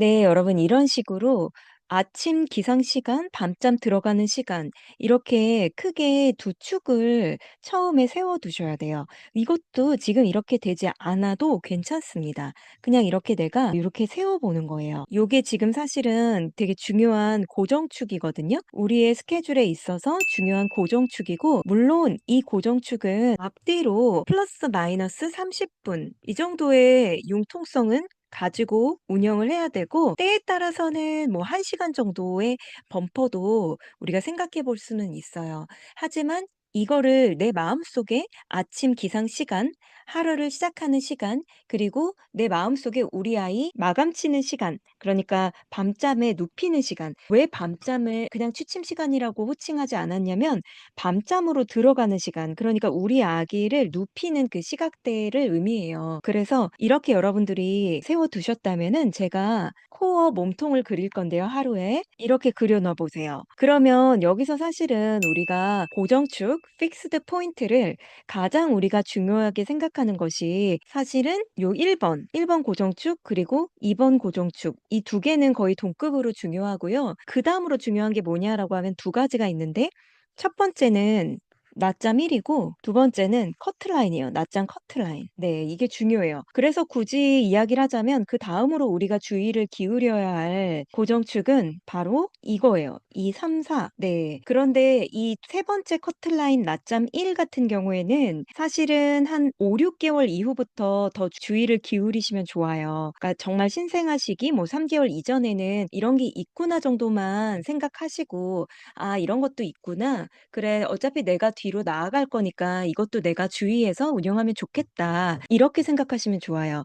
네. 여러분 이런 식으로 아침 기상 시간, 밤잠 들어가는 시간 이렇게 크게 2 축을 처음에 세워 두셔야 돼요. 이것도 지금 이렇게 되지 않아도 괜찮습니다. 그냥 이렇게 내가 요렇게 세워 보는 거예요. 요게 지금 사실은 되게 중요한 고정축이거든요. 우리의 스케줄에 있어서 중요한 고정축이고 물론 이 고정축은 앞뒤로 플러스 마이너스 30분 이 정도의 융통성은 가지고 운영을 해야 되고 때에 따라서는 뭐 1 시간 정도의 범퍼도 우리가 생각해 볼 수는 있어요. 하지만 이거를 내 마음속에 아침 기상 시간, 하루를 시작하는 시간, 그리고 내 마음속에 우리 아이 마감 치는 시간 그러니까 밤잠에 눕히는 시간 왜 밤잠을 그냥 취침 시간이라고 호칭하지 않았냐면 밤잠으로 들어가는 시간 그러니까 우리 아기를 눕히는 그 시각대를 의미해요. 그래서 이렇게 여러분들이 세워 두셨다면은 제가 코어 몸통을 그릴 건데요 하루에. 이렇게 그려 넣어 보세요. 그러면 여기서 사실은 우리가 고정축 fixed 포인트를 가장 우리가 중요하게 생각하는 것이 사실은 요 1 번, 1번 고정축 그리고 2번 고정축 이 두 개는 거의 동급으로 중요하고요. 그 다음으로 중요한 게 뭐냐라고 하면 두 가지가 있는데 첫 번째는 낮잠 1 이고 두 번째는 커트라인이에요. 낮잠 커트라인. 네 이게 중요해요. 그래서 굳이 이야기를 하자면 그 다음으로 우리가 주의를 기울여야 할 고정축은 바로 이거예요. 2, 3, 4. 네. 그런데 이 세 번째 커트라인 낮잠 1 같은 경우에는 사실은 한 5-6 개월 이후부터 더 주의를 기울이시면 좋아요. 그러니까 정말 신생아시기 뭐 3 개월 이전에는 '이런 게 있구나.' 정도만 생각하시고 '아 이런 것도 있구나. 그래 어차피 내가 뒤로 나아갈 거니까 이것도 내가 주의해서 운영하면 좋겠다.' 이렇게 생각하시면 좋아요.